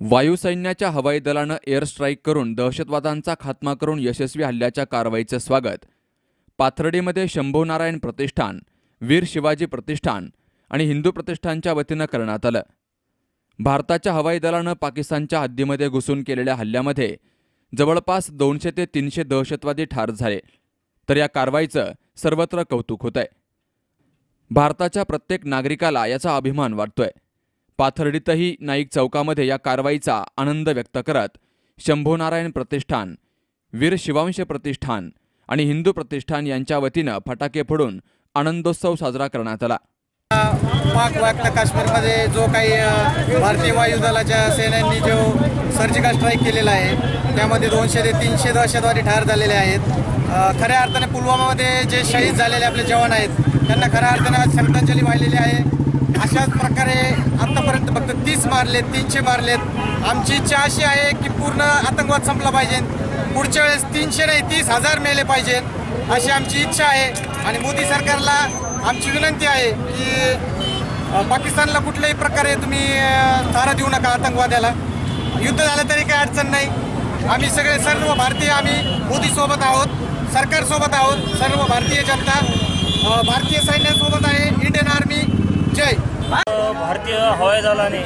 वायुसैन्याच्या हवाई दलानं air strike करून दहशतवादांचा खात्मा करून यशस्वी हल्ल्याच्या कारवाईचं स्वागत. पाथर्डीमध्ये शंभूनारायण प्रतिष्ठान वीर शिवाजी प्रतिष्ठान आणि हिंदू प्रतिष्ठानच्या वतीनं करण्यात आलं. भारताच्या हवाई दलानं पाकिस्तानच्या हद्दीमध्ये घुसून केलेल्या हल्ल्यामध्ये जवळपास दोनशे ते तीनशे दहशतवादी ठार झाले. तर या कारवाईचं सर्वत्र कौतुक होत आहे भारताच्या प्रत्येक नागरिकाला याचा अभिमान वाटतोय. पाथर्डीतही नाईक चौकामध्ये या कारवाईचा आनंद व्यक्त करत शंभूनारायण प्रतिष्ठान वीर शिवांश प्रतिष्ठान आणि हिंदू प्रतिष्ठान यांच्या वतीनं फटाके फोडून आनंदोत्सव साजरा करण्यात आला. पाक व्याप्त काश्मीरमध्ये जो काही भारतीय वायुदलाच्या सेनांनी जो सर्जिकल स्ट्राईक केलेला आहे त्यामध्ये दोनशे ते तीनशे दहशतवादी ठार झालेले आहेत. खऱ्या अर्थाने पुलवामामध्ये जे शहीद झालेले आपले जवान आहेत त्यांना खऱ्या अर्थाने आज श्रद्धांजली वाहिलेली आहे. आत्तापर्यंत फक्त तीस मारलेत तीनशे मारलेत. आमची इच्छा अशी आहे की पूर्ण आतंकवाद संपला पाहिजे. पुढच्या वेळेस तीनशे नाही तीस हजार मेले पाहिजेत अशी आमची इच्छा आहे. आणि मोदी सरकारला आमची विनंती आहे की पाकिस्तानला कुठल्याही प्रकारे तुम्ही अ, थारा देऊ नका आतंकवाद्याला. युद्ध झालं तरी काही अडचण नाही. आम्ही सगळे सर्व भारतीय आम्ही मोदीसोबत आहोत सरकारसोबत आहोत सर्व भारतीय जनता अ, भारतीय भारतीय हवाई दलाने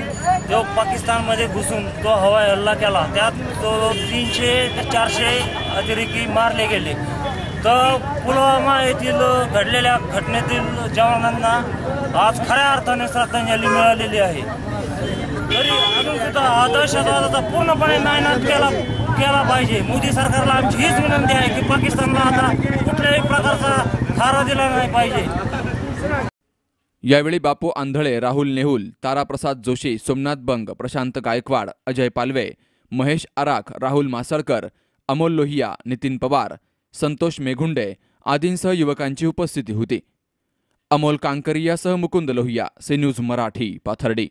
जो पाकिस्तानमध्ये घुसून तो हवाई हल्ला केला त्यात तो तीनशे ते चारशे अतिरेकी मारले गेले. तर पुलवामा येथील घडलेल्या घटनेतील जवानांना आज खऱ्या अर्थाने श्रद्धांजली मिळालेली आहे. तरी अजून सुद्धा दहशतवादाचा पूर्णपणे नायनाट केला केला पाहिजे. मोदी सरकारला आमची हीच विनंती आहे की पाकिस्तानला आता कुठल्याही प्रकारचा थारा दिला नाही पाहिजे. यावेळी बापू आंधळे राहुल नेहुल ताराप्रसाद जोशी सोमनाथ बंग प्रशांत गायकवाड अजय पालवे महेश आराख राहुल मासळकर अमोल लोहिया नितीन पवार संतोष मेघुंडे आदींसह युवकांची उपस्थिती होती. अमोल कांकरियासह मुकुंद लोहिया सी न्यूज मराठी पाथर्डी.